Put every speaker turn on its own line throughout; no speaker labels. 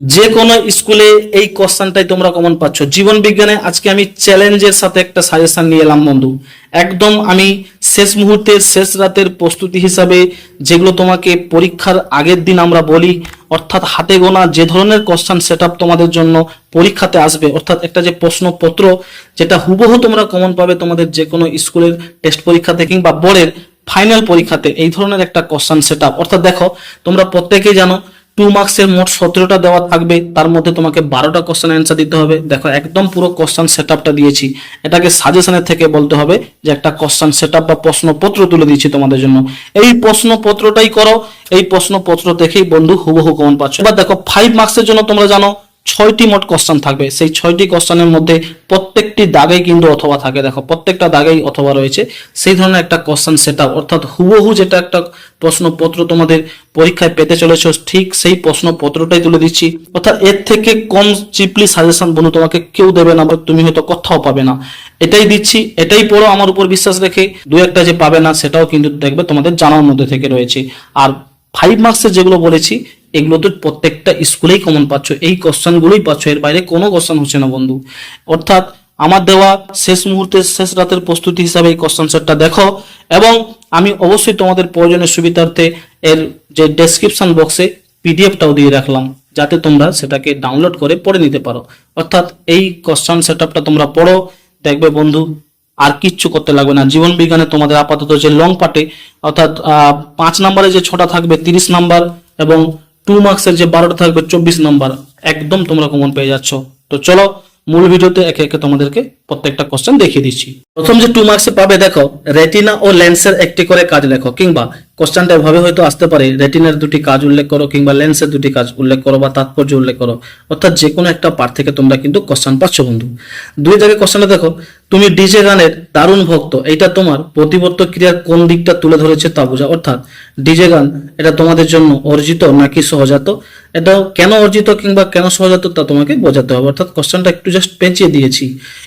যে কোনো স্কুলে এই কোশ্চেনটাই তোমরা কমন পাচ্ছ। জীবন বিজ্ঞানে আজকে আমি চ্যালেঞ্জের সাথে একটা সাজেশন নিয়ে এলাম, বন্ধু। একদম আমি শেষ মুহূর্তে শেষ রাতের প্রস্তুতি হিসাবে যেগুলো তোমাকে পরীক্ষার আগের দিন আমরা বলি, অর্থাৎ হাতে গোনা যে ধরনের কোশ্চেন সেট তোমাদের জন্য পরীক্ষাতে আসবে, অর্থাৎ একটা যে প্রশ্নপত্র যেটা হুবহু তোমরা কমন পাবে তোমাদের যে কোনো স্কুলের টেস্ট পরীক্ষাতে কিংবা বোর্ডের ফাইনাল পরীক্ষাতে, এই ধরনের একটা কোশ্চেন সেট অর্থাৎ দেখো, তোমরা প্রত্যেকেই জানো টু মার্কসের মোট সতেরোটা দেওয়া থাকবে, তার মধ্যে তোমাকে বারোটা কোশ্চেন অ্যান্সার দিতে হবে। দেখো, একদম পুরো কোশ্চেন সেট দিয়েছি। এটাকে সাজেশনের থেকে বলতে হবে যে একটা কোশ্চেন সেট বা প্রশ্নপত্র তুলে দিচ্ছি তোমাদের জন্য। এই প্রশ্নপত্রটাই করো। এই প্রশ্নপত্র দেখেই বন্ধু হুবহু কমন পাচ্ছ। এবার দেখো ফাইভ মার্কসের জন্য তোমরা জানো ছয়টি মোট কোশ্চেন থাকবে। সেই ছয়টি কোশ্চেনের মধ্যে প্রত্যেকটি দাগেই কিন্তু অথবা থাকে। দেখো, প্রত্যেকটা দাগেই অথবা রয়েছে। সেই ধরনের একটা কোশ্চেন সেট অর্থাৎ হুবহু যেটা একটা প্রশ্নপত্র তোমাদের পরীক্ষায় পেতে চলেছ, ঠিক সেই প্রশ্নপত্রটাই তুলে দিচ্ছি। অর্থাৎ এর থেকে কম চিপলি সাজেশন বন্ধু তোমাকে কেউ দেবে না বা তুমি হয়তো কোথাও পাবে না। এটাই দিচ্ছি, এটাই পড়ো আমার উপর বিশ্বাস রেখে। দু একটা যে পাবে না, সেটাও কিন্তু দেখবে তোমাদের জানার মধ্যে থেকে রয়েছে। আর ফাইভ মার্কসের যেগুলো বলেছি এগুলো তো প্রত্যেকটা স্কুলেই কমন পাচ্ছ। এই কোশ্চেনগুলোই পাচ্ছ। এর বাইরে কোনো কোশ্চেন হচ্ছে না, বন্ধু। অর্থাৎ আমার দেওয়া শেষ মুহূর্তে, শেষ রাতের প্রস্তুতি হিসাবে এই কোশ্চেন সেটটা দেখো এবং আমি অবশ্যই তোমাদের প্রয়োজনের সুবিধার্থে এর যে ডেসক্রিপশন বক্সে পিডিএফটাও দিয়ে রাখলাম, যাতে তোমরা সেটাকে ডাউনলোড করে পড়ে নিতে পারো। অর্থাৎ এই কোশ্চেন সেটআপটা তোমরা পড়ো, দেখবে বন্ধু, আর কিচ্ছু করতে লাগবে না। জীবন বিজ্ঞানে তোমাদের আপাতত যে লং পার্টে অর্থাৎ পাঁচ নম্বরে যে ছটা থাকবে, তিরিশ নাম্বার এবং টু মার্কসের যে বারোটা থাকবে, চব্বিশ নাম্বার একদম তোমরা কমন পেয়ে যাচ্ছ। তো চলো, মূল ভিডিওতে একে একে তোমাদেরকে প্রত্যেকটা কোশ্চেন দেখিয়ে দিচ্ছি। প্রথম যে টু মার্কসে পাবে, দেখো রেটিনা ও লেন্সের একটি করে কাজ লেখো, কিংবা কোশ্চেনটা এভাবে হয়তো আসতে পারে রেটিনার দুটি কাজ উল্লেখ করো, কিংবা লেন্সের দুটি কাজ উল্লেখ করো, বা তাৎপর্য উল্লেখ করো। অর্থাৎ যে কোনো একটা পার্ট থেকে তোমরা কিন্তু কোশ্চেন পাচ্ছ, বন্ধু। দুই জায়গায় কোশ্চেনটা দেখো, তুমি ডিজে গানের দারুণ ভক্ত এটা তোমার প্রতিবর্ত ক্রিয়ার কোন দিকটা তুলে ধরেছে তা বোঝা। অর্থাৎ ডিজে গান, এটা তোমাদের জন্য অর্জিত নাকি সহজাত? এটা কেন অর্জিত কিংবা কেন সহজাত তা তোমাকে বোঝাতে হবে। অর্থাৎ কোশ্চেনটা একটু জাস্ট পেঁচিয়ে দিয়েছি।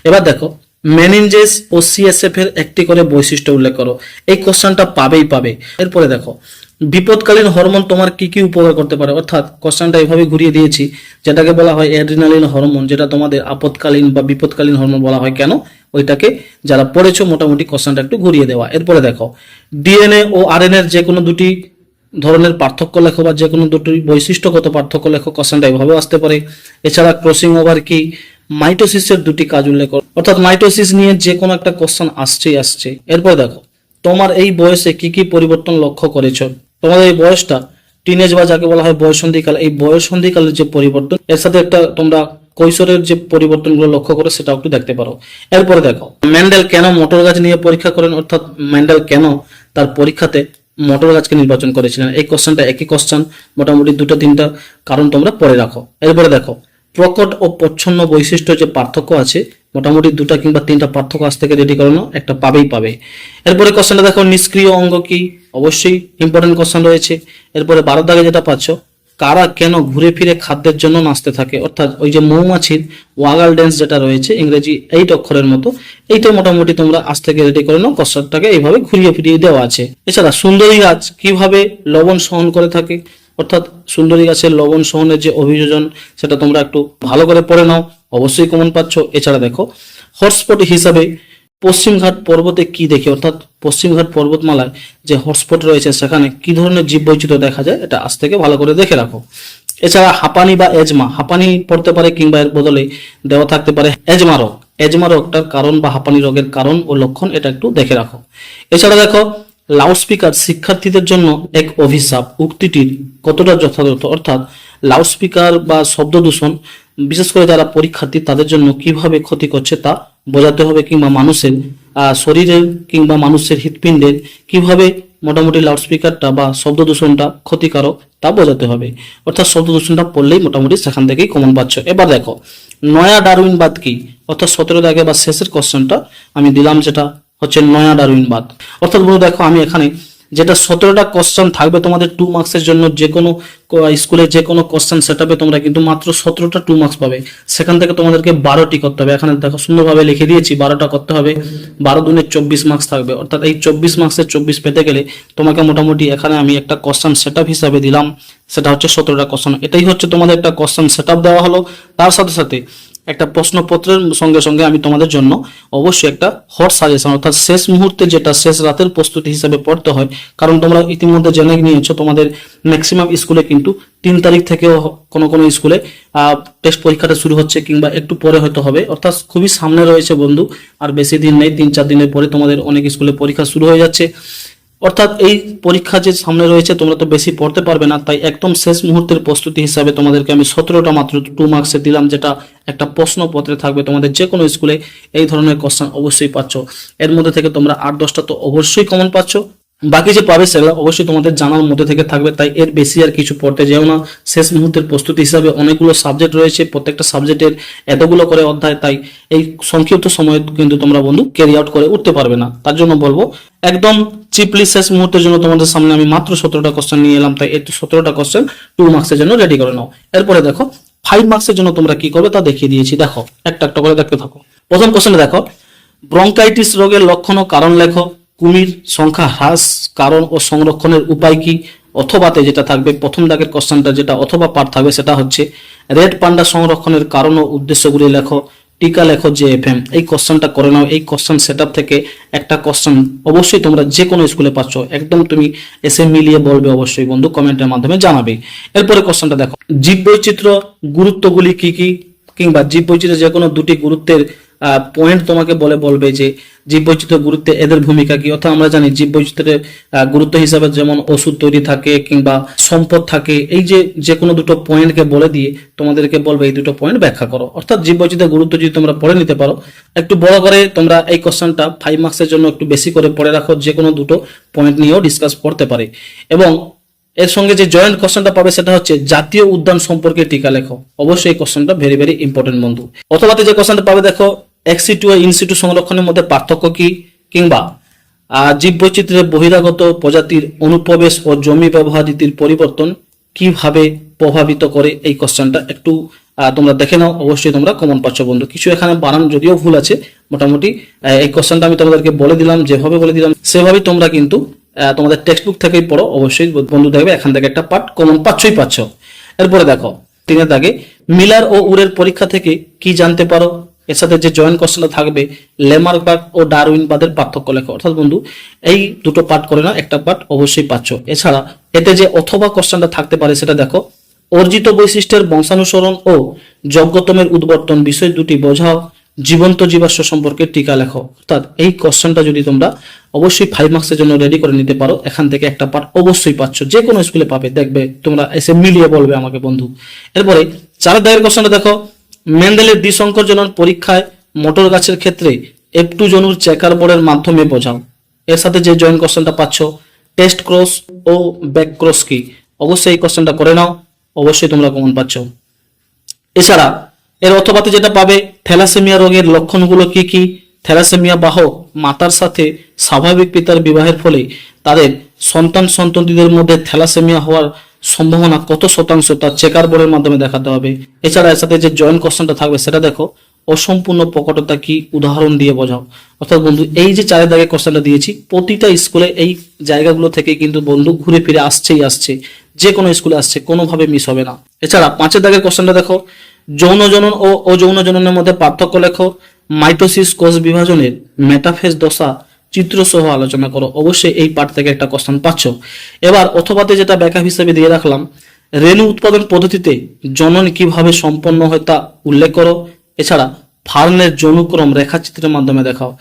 এবার দেখো মেনিনজেস ও সিএসএফ এর একটি করে বৈশিষ্ট্য উল্লেখ করো। এই কোশ্চেনটা পাবেই পাবে। এরপরে দেখো, বিপদকালীন হরমোন তোমার কি কি উপকার করতে পারে? অর্থাৎ কোশ্চেনটা এইভাবে ঘুরিয়ে দিয়েছি, যেটাকে বলা হয় অ্যাড্রিনালিন হরমোন যেটা তোমাদের আপদকালীন বা বিপদকালীন হরমোন বলা হয় কেন? ওইটাকে যারা পড়েছো, মোটামুটি কোশ্চেনটা একটু ঘুরিয়ে দেওয়া। এরপরে দেখো ডিএনএ ও আরএনএ এর যে কোনো দুটি ধরনের পার্থক্য লেখো বা যে কোনো দুটি বৈশিষ্ট্যগত পার্থক্য লেখো, কোশ্চেনটা এভাবে আসতে পারে। এছাড়া ক্রসিং ওভার কি? মাইটোসিসের দুটি কাজ উল্লেখ করো। অর্থাৎ মাইটোসিস নিয়ে যে কোনো একটা কোশ্চেন আসছেই আসছে এরপর দেখো, তোমার এই বয়সে কি কি পরিবর্তন লক্ষ্য করেছ? তোমাদের এই বয়সটা টিনেজ বা যাকে বলা হয় বয়সন্ধিকাল, এই বয়সন্ধিকালের যে পরিবর্তন, এর সাথে একটা তোমরা কৈশোরের যে পরিবর্তনগুলো লক্ষ্য করে, সেটাও একটু দেখতে পারো। এরপরে দেখো ম্যান্ডেল কেন মোটর গাছ নিয়ে পরীক্ষা করেন? অর্থাৎ ম্যান্ডেল কেন তার পরীক্ষাতে মোটর গাছকে নির্বাচন করেছিলেন? এই কোশ্চেনটা একই কোশ্চেন মোটামুটি দুটো তিনটা কারণ তোমরা পড়ে রাখো। এরপরে দেখো প্রকট ও প্রচ্ছন্ন বৈশিষ্ট্য যে পার্থক্য আছে, মোটামুটি দুটা কিংবা তিনটা পার্থক্য আজ থেকে রেডি করানো একটা পাবেই পাবে। এরপরে কোশ্চেনটা দেখো, নিষ্ক্রিয় অঙ্গ কি? অবশ্যই ইম্পর্টেন্ট কোশ্চেন রয়েছে। এরপরে বারো দাগে যেটা পাচ্ছ, কারা কেন ঘুরে ফিরে খাদ্যের জন্য নাচতে থাকে? অর্থাৎ ওই যে মৌমাছির ওয়াগাল ড্যান্স যেটা রয়েছে, ইংরেজি এইট অক্ষরের মতো, এইটা মোটামুটি তোমরা আজ থেকে রেডি করে নাও কোশ্চেনটাকে এইভাবে ঘুরিয়ে ফিরিয়ে দেওয়া আছে। এছাড়া সুন্দরী গাছ কীভাবে লবণ সহন করে থাকে? অর্থাৎ সুন্দরী গাছের লবণ সহনের যে অভিযোজন, সেটা তোমরা একটু ভালো করে পড়ে নাও। অবশ্যই কমন পাচ্ছ। এছাড়া দেখো হটস্পট হিসাবে পশ্চিমঘাট পর্বতে কি দেখি? অর্থাৎ পশ্চিমঘাট পর্বতমালায় যে হটস্পট রয়েছে, সেখানে কি ধরনের জীববৈচিত্র্য দেখা যায়? এটা আজ থেকে ভালো করে দেখে রাখো। এছাড়া হাঁপানি বা এজমা, হাঁপানি পড়তে পারে কিংবা এর বদলে দেওয়া থাকতে পারে এজমা রোগ। এজমা রোগটার কারণ বা হাঁপানি রোগের কারণ ও লক্ষণ এটা একটু দেখে রাখো। এছাড়া দেখো লাউডস্পিকার শিক্ষার্থীদের জন্য এক অভিশাপ। উক্তিটির কতটা যথাযথ? অর্থাৎ লাউডস্পিকার বা শব্দ দূষণ, বিশেষ করে যারা পরীক্ষার্থী, তাদের জন্য কীভাবে ক্ষতি করছে তা বোঝাতে হবে কিংবা মানুষের শরীরের কিংবা মানুষের হৃৎপিণ্ডের কীভাবে মোটামুটি লাউডস্পিকারটা বা শব্দ দূষণটা ক্ষতিকারক তা বোঝাতে হবে। অর্থাৎ শব্দ দূষণটা পড়লেই মোটামুটি সেখান থেকেই কমন পাচ্ছ। এবার দেখো, নয়া ডারউইনবাদ কি? অর্থাৎ সতেরো দাগে বা শেষের কোশ্চেনটা আমি দিলাম যেটা হচ্ছে নয়া ডারউইনবাদ অর্থাৎ বন্ধু দেখো, আমি এখানে যেটা সতেরোটা কোশ্চেন থাকবে তোমাদের টু মার্কসের জন্য, যে কোনো স্কুলে যে কোনো কোশ্চেন সেটাপে তোমরা কিন্তু মাত্র সতেরোটা টু মার্কস পাবে। সেখান থেকে তোমাদেরকে বারোটি করতে হবে। এখানে দেখো, সুন্দরভাবে লিখে দিয়েছি, বারোটা করতে হবে। বারো দুনে চব্বিশ মার্কস থাকবে। অর্থাৎ এই চব্বিশ মার্কসের চব্বিশ পেতে গেলে তোমাকে মোটামুটি এখানে আমি একটা কোশ্চেন সেট হিসাবে দিলাম। সেটা হচ্ছে সতেরোটা কোশ্চেন এটাই হচ্ছে তোমাদের একটা কোশ্চেন সেট দেওয়া হলো। তার সাথে সাথে একটা প্রশ্নপত্রের সঙ্গে সঙ্গে আমি তোমাদের জন্য অবশ্যই একটা হট সাজেশন অর্থাৎ শেষ মুহূর্তে যেটা শেষ রাতের প্রস্তুতি হিসেবে পড়তে হয়, কারণ তোমরা ইতিমধ্যে জেনে নিয়েছো তোমাদের ম্যাক্সিমাম স্কুলে কিন্তু তিন তারিখ থেকেও কোনো কোনো স্কুলে টেস্ট পরীক্ষাটা শুরু হচ্ছে কিংবা একটু পরে হয়তো হবে। অর্থাৎ খুবই সামনে রয়েছে বন্ধু, আর বেশি দিন নেই, তিন চার দিনের পরে তোমাদের অনেক স্কুলে পরীক্ষা শুরু হয়ে যাচ্ছে। অর্থাৎ এই পরীক্ষা যে সামনে রয়েছে, তোমরা তো বেশি পড়তে পারবে না। তাই একদম শেষ মুহূর্তের প্রস্তুতি হিসাবে তোমাদেরকে আমি সতেরোটা মাত্র টু মার্কসে দিলাম, যেটা একটা প্রশ্নপত্রে থাকবে। তোমাদের যে কোনো স্কুলে এই ধরনের কোশ্চেন অবশ্যই পাচ্ছ। এর মধ্যে থেকে তোমরা আট, দশটা তো অবশ্যই কমন পাচ্ছ। বাকি যে পাবে সেগুলো অবশ্যই তোমাদের জানার মধ্যে থেকে থাকবে, তাই এর বেশি আর কিছু পড়তে যেও না। শেষ মুহূর্তের প্রস্তুতি হিসাবে অনেকগুলো সাবজেক্ট রয়েছে, প্রত্যেকটা সাবজেক্টের এতগুলো করে অধ্যায়, তাই এই সংক্ষিপ্ত সময়ে কিন্তু তোমরা বন্ধু ক্যারি আউট করে উঠতে পারবে না। তার জন্য বলব, একদম চিপলি শেষ মুহূর্তের জন্য তোমাদের সামনে আমি মাত্র সতেরোটা কোশ্চেন নিয়ে এলাম, তাই এই সতেরোটা কোশ্চেন টু মার্কসের জন্য রেডি করে নাও। এরপরে দেখো ফাইভ মার্কসের জন্য তোমরা কি করবে তা দেখিয়ে দিয়েছি। দেখো, একটা একটা করে দেখতে থাকো। প্রথম কোশ্চেনে দেখো ব্রঙ্কাইটিস রোগের লক্ষণ ও কারণ লেখো। কুমির সংখ্যা হ্রাস, কারণ ও সংরক্ষণের উপায় কি? অথবাতে যেটা থাকবে, প্রথম দাগের কোশ্চেনটা যেটা অথবা পার্ট থাকবে সেটা হচ্ছে, রেড পান্ডা সংরক্ষণের কারণ ও উদ্দেশ্যগুলি লেখো, টিকা লেখো যে এফ এম এই কোশ্চেনটা করে নাও, এই কোশ্চেন সেট থেকে একটা কোশ্চেন অবশ্যই তোমরা যে কোনো স্কুলে পাচ্ছ, একদম তুমি এসে মিলিয়ে বলবে অবশ্যই, বন্ধু, কমেন্টের মাধ্যমে জানাবে। এরপরে কোশ্চেনটা দেখো জীব বৈচিত্র্য গুরুত্বগুলি কি কি? কিংবা জীব বৈচিত্র্যের যে কোনো দুটি গুরুত্বের পয়েন্ট তোমাকে বলে বলবে যে জীব বৈচিত্র্য গুরুত্বে এদের ভূমিকা কি? অর্থাৎ আমরা জানি জীব বৈচিত্র্যের আহ, গুরুত্ব হিসাবে যেমন ওষুধ তৈরি থাকে কিংবা সম্পদ থাকে এই যে যে কোনো দুটো পয়েন্টকে বলে দিয়ে তোমাদেরকে বলবে এই দুটো পয়েন্ট ব্যাখ্যা করো। অর্থাৎ জীব বৈচিত্র্যের গুরুত্ব যদি তোমরা পড়ে নিতে পারো একটু বড় করে তোমরা এই কোশ্চেনটা ফাইভ মার্কসের জন্য একটু বেশি করে পড়ে রাখো যে কোনো দুটো পয়েন্ট নিয়েও ডিসকাস করতে পারে। এবং এর সঙ্গে যে জয়েন্ট কোশ্চেনটা পাবে সেটা হচ্ছে জাতীয় উদ্যান সম্পর্কে টিকা লেখো। অবশ্যই এই কোশ্চেনটা ভেরি ভেরি ইম্পর্টেন্ট বন্ধু। অথবা যে কোশ্চেনটা পাবে দেখো এক্সিটু ও ইনসিটু সংরক্ষণের মধ্যে পার্থক্য কি? কিংবা আহ, জীব বৈচিত্র্যের বহিরাগত প্রজাতির অনুপ্রবেশ ও জমি ব্যবহার রীতির পরিবর্তন কীভাবে প্রভাবিত করে? এই কোশ্চেনটা একটু তোমরা দেখে নাও। অবশ্যই তোমরা কমন পাচ্ছ বন্ধু। কিছু এখানে বানান যদিও ভুল আছে মোটামুটি এই কোশ্চেনটা আমি তোমাদেরকে বলে দিলাম যেভাবে বলে দিলাম সেভাবেই তোমরা কিন্তু তোমাদের টেক্সট বুক থেকেই পড়ো। অবশ্যই বন্ধু দেখবে এখান থেকে একটা পার্ট কমন পাচ্ছই পাচ্ছ। এরপরে দেখো তিনের দাগে মিলার ও উরের পরীক্ষা থেকে কি জানতে পারো? এর সাথে যে জয়েন্ট কোশ্চেনটা থাকবে লেমার্কবার্গ ও ডারউইনবাদের পার্থক্য লেখো। অর্থাৎ বন্ধু, এই দুটো পার্ট করে না একটা পার্ট অবশ্যই পাচ্ছ। এছাড়া, এতে যে অথবা কোশ্চেনটা থাকতে পারে সেটা দেখো। অর্জিত বৈশিষ্ট্যের বংশানুসরণ ও যজ্ঞতমের উদ্বর্তন বিষয় দুটি বোঝাও। জীবন্ত জীবাশ্ম সম্পর্কে টিকা লেখো। অর্থাৎ এই কোশ্চেনটা যদি তোমরা অবশ্যই ফাইভ মার্কসের জন্য রেডি করে নিতে পারো, এখান থেকে একটা পার্ট অবশ্যই পাচ্ছ। যে কোনো স্কুলে পাবে। দেখবে তোমরা এসে মিলিয়ে বলবে আমাকে বন্ধু। এরপরে, চার দাগের কোশ্চেনটা দেখো। মেন্ডেলের দ্বিসংকরজনন পরীক্ষায় মোটর গাছের ক্ষেত্রে এফ টু জনুর চেকার বোর্ডের মাধ্যমে বোঝাও। এর সাথে যে জয়েন্ট কোশ্চেনটা পাচ্ছ টেস্ট ক্রস ও ব্যাক ক্রস কি? অবশ্যই এই কোশ্চেনটা করে নাও, অবশ্যই তোমরা কমন পাচ্ছ। এছাড়া, এর অথবাতে যেটা পাবে, থ্যালাসেমিয়া রোগের লক্ষণগুলো কি কি? থ্যালাসেমিয়া বাহক মাতার সাথে স্বাভাবিক পিতার বিবাহের ফলে তাদের সন্তান সন্ততিদের মধ্যে থ্যালাসেমিয়া হওয়ার সম্ভাবনা কত শতাংশ তার চেকার বোর্ডের মাধ্যমে দেখাতে হবে। এছাড়া এর সাথে যে জয়েন্ট কোশ্চেনটা থাকবে, সেটা দেখো, অসম্পূর্ণ প্রকটতা কি উদাহরণ দিয়ে বোঝাও। অর্থাৎ বন্ধু, এই যে চারের দাগে কোশ্চেনটা দিয়েছি, প্রতিটা স্কুলে এই জায়গাগুলো থেকে কিন্তু বন্ধু ঘুরে ফিরে আসছেই আসছে। যে কোনো স্কুলে আসছে, কোনোভাবে মিস হবে না। এছাড়া পাঁচের দাগের কোশ্চেনটা দেখো, যৌন জনন ও অযৌন জননের মধ্যে পার্থক্য লেখো মাইটোসিস কোষ বিভাজনের মেটাফেজ দশা চিত্র সহ আলোচনা করো। অবশ্যই এই পাঠ থেকে একটা কোশ্চেন পাচ্ছ। এবার অথবাতে যেটা ব্যাখ্যা হিসেবে দিয়ে রাখলাম, রেণু উৎপাদন পদ্ধতিতে জনন কীভাবে সম্পন্ন হয় তা উল্লেখ করো। এছাড়া ফার্নের যৌনুক্রম রেখাচিত্রের মাধ্যমে দেখাও।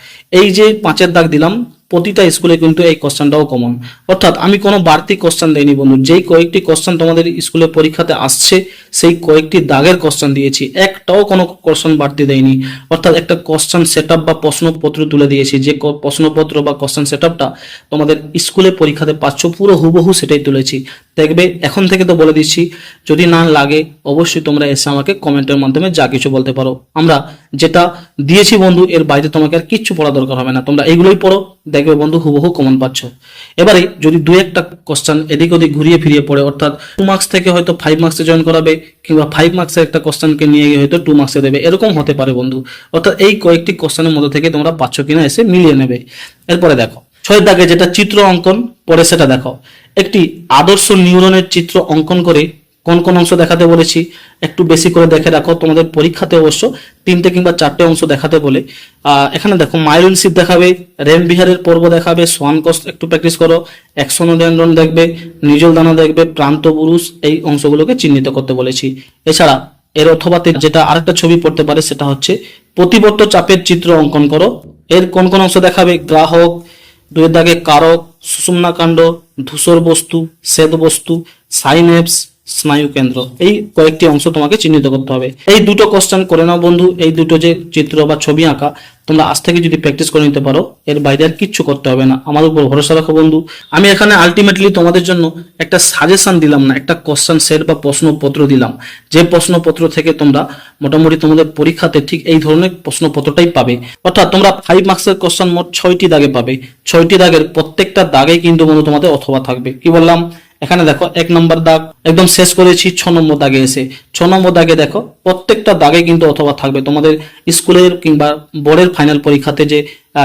এই যে পাঁচের দাগ দিলাম প্রতিটা স্কুলে কিন্তু এই কোশ্চেনটাও কমন অর্থাৎ আমি কোনো বাড়তি কোশ্চেন দেইনি বন্ধু, যেই কয়েকটি কোশ্চেন তোমাদের স্কুলে পরীক্ষাতে আসছে, সেই কয়েকটি দাগের কোশ্চেন দিয়েছি। একটাও কোনো কোশ্চেন বাড়তি দেয়নি অর্থাৎ একটা কোশ্চেন সেট বা প্রশ্নপত্র তুলে দিয়েছি। যে প্রশ্নপত্র বা কোশ্চেন সেট তোমাদের স্কুলে পরীক্ষাতে পাচ্ছ, পুরো হুবহু সেটাই তুলেছি। দেখবে, এখন থেকে তো বলে দিচ্ছি, যদি না লাগে, অবশ্যই তোমরা এসে আমাকে কমেন্টের মাধ্যমে যা কিছু বলতে পারো। আমরা যেটা দিয়েছি বন্ধু, এর বাইরে তোমাকে আর কিচ্ছু পড়া দরকার হবে না। তোমরা এইগুলোই পড়ো, দেখবে দেখবে বন্ধু হুবহু কমন পাচ্ছ। এবারে যদি দু একটা কোশ্চেন এদিক ওদিক ঘুরিয়ে ফিরিয়ে পড়ে, অর্থাৎ টু মার্কস থেকে হয়তো ফাইভ মার্কসে জয়েন করাবে, কিংবা ফাইভ মার্কসের একটা কোশ্চেনকে নিয়ে গিয়ে হয়তো টু মার্কসে দেবে, এরকম হতে পারে বন্ধু। অর্থাৎ এই কয়েকটি কোশ্চেনের মধ্যে থেকে তোমরা পাচ্ছ কিনা এসে মিলিয়ে নেবে। এরপরে দেখো ছয়ের দাগে যেটা চিত্র অঙ্কন, পরে সেটা দেখো। একটি আদর্শ নিউরনের চিত্র অঙ্কন করে কোন কোন অংশ দেখাতে বলেছি, একটু বেশি করে দেখে রাখো। তোমাদের পরীক্ষাতে অবশ্য তিনটে কিংবা চারটে অংশ দেখাতে বলে। এখানে দেখো মাইলন শিপ দেখাবে রেম বিহারের পর্ব দেখাবে সোয়ান কোস্ট একটু প্র্যাকটিস করো অ্যাক্সোনোডেন্ড্রন দেখবে নিজল দানা দেখবে, প্রান্ত পুরুষ, এই অংশগুলোকে চিহ্নিত করতে বলেছি। এছাড়া এর অথবাতে যেটা আরেকটা ছবি পড়তে পারে, সেটা হচ্ছে প্রতিবর্ত চাপের চিত্র অঙ্কন করো। এর কোন কোন অংশ দেখাবে, গ্রাহক, দুয়ের দাগে কারক সুষুম্নাকাণ্ড ধূসর বস্তু, শ্বেত বস্তু, সাইনেপস স্নায়ু কেন্দ্র। এই কয়েকটি অংশ তোমাকে চিহ্নিত করতে হবে। এই দুটো কোশ্চেন করে নাও বন্ধু। এই দুটো যে চিত্র বা ছবি আঁকা, তোমরা আজ থেকে যদি প্র্যাকটিস করে নিতে পারো, এর বাইরে আর কিচ্ছু করতে হবে না। আমার উপর ভরসা রাখো বন্ধু। আমি এখানে আলটিমেটলি তোমাদের জন্য একটা সাজেশন দিলাম না, একটা কোশ্চেন সেট বা প্রশ্নপত্র দিলাম। যে প্রশ্নপত্র থেকে তোমরা মোটামুটি তোমাদের পরীক্ষাতে ঠিক এই ধরনের প্রশ্নপত্রটাই পাবে। অর্থাৎ তোমরা ফাইভ মার্কসের কোশ্চেন মোট ছয়টি দাগে পাবে। ছয়টি দাগের প্রত্যেকটা দাগে কিন্তু বন্ধু তোমাদের অথবা থাকবে। কি বললাম? এখানে দেখো, এক নম্বর দাগ, একদম শেষ করেছি ছ নম্বর দাগে এসে। ছ নম্বর দাগে দেখো, প্রত্যেকটা দাগে কিন্তু অথবা থাকবে। তোমাদের স্কুলের কিংবা বোর্ডের ফাইনাল পরীক্ষাতে যে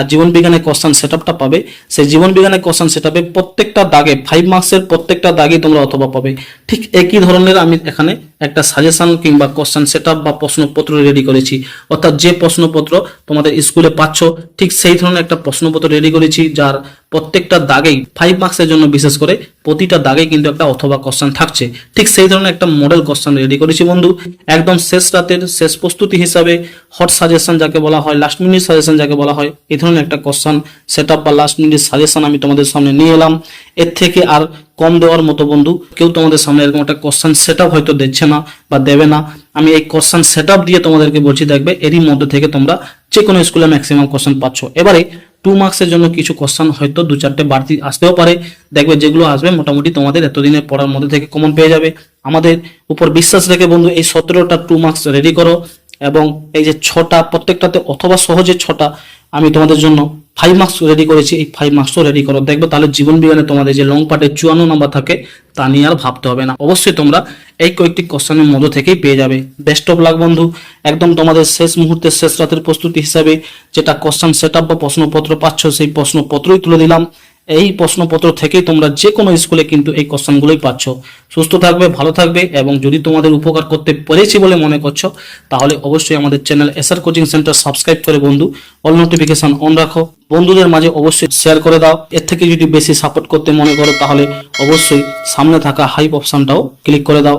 জীবন বিজ্ঞানের কোশ্চেন সেটআপটা পাবে, সেই জীবন বিজ্ঞানের কোশ্চেন সেটআপে প্রত্যেকটা দাগে ফাইভ মার্কসের প্রত্যেকটা দাগে তোমরা অথবা পাবে। ঠিক একই ধরনের আমি এখানে একটা সাজেশন কিংবা কোশ্চেন সেটআপ বা প্রশ্নপত্র রেডি করেছি। অর্থাৎ যে প্রশ্নপত্র তোমাদের স্কুলে পাচ্ছ, ঠিক সেই ধরনের একটা প্রশ্নপত্র রেডি করেছি, যার প্রত্যেকটা দাগেই ফাইভ মার্কসের জন্য বিশেষ করে প্রতিটা দাগে কিন্তু একটা অথবা কোশ্চেন থাকছে। ঠিক সেই ধরনের একটা মডেল কোশ্চেন রেডি করেছি বন্ধু। একদম শেষ রাতের শেষ প্রস্তুতি হিসাবে হট সাজেশন যাকে বলা হয় লাস্ট মিনিট সাজেশন যাকে বলা হয়, এই ধরনের একটা কোশ্চেন সেট বা লাস্ট মিনিট সাজেশন আমি তোমাদের সামনে নিয়ে এলাম। এর থেকে আর কম দেওয়ার মতো বন্ধু। কেউ তোমাদের সামনে এরকম একটা কোশ্চেন সেট হয়তো দিচ্ছে না বা দেবে না। আমি এই কোশ্চেন সেট দিয়ে তোমাদেরকে বলছি, দেখবে এরই মধ্যে থেকে তোমরা যে কোনো স্কুলে ম্যাক্সিমাম কোশ্চেন পাচ্ছ। এবারে টু মার্কসের জন্য কিছু কোশ্চেন হয়তো দু চারটে বাড়তি আসতেও পারে। দেখবে যেগুলো আসবে মোটামুটি তোমাদের এতদিনের পড়ার মধ্যে থেকে কমন পেয়ে যাবে। আমাদের উপর বিশ্বাস রেখে বন্ধু, এই সতেরোটা টু মার্কস রেডি করো এবং এই যে ছটা, প্রত্যেকটাতে অথবা সহজে ছটা আমি তোমাদের জন্য ফাইভ মার্কস রেডি করেছি, এই ফাইভ মার্কসও রেডি করো। দেখব তাহলে জীবন বিজ্ঞানে তোমাদের যে লং পার্টের চুয়ান্ন নম্বর থাকে, তা নিয়ে আর ভাবতে হবে না। অবশ্যই তোমরা এই কয়েকটি কোশ্চানের মধ্য থেকেই পেয়ে যাবে। বেস্ট অফ লাক বন্ধু। একদম তোমাদের শেষ মুহূর্তে শেষ রাতের প্রস্তুতি হিসাবে যেটা কোশ্চেন সেট বা প্রশ্নপত্র পাচ্ছ, সেই প্রশ্নপত্রই তুলে দিলাম। এই প্রশ্নপত্র থেকেই তোমরা যে কোনো স্কুলে কিন্তু এই কোশ্চেনগুলোই পাচ্ছ। সুস্থ থাকবে, ভালো থাকবে এবং যদি তোমাদের উপকার করতে পেরেছি বলে মনে করছ, তাহলে অবশ্যই আমাদের channel SR coaching centre subscribe করে বন্ধু অল নোটিফিকেশন অন রাখো। বন্ধুদের মাঝে অবশ্যই শেয়ার করে দাও। এর থেকে যদি বেশি সাপোর্ট করতে মনে করো, তাহলে অবশ্যই সামনে থাকা হাইপ অপশনটাও ক্লিক করে দাও।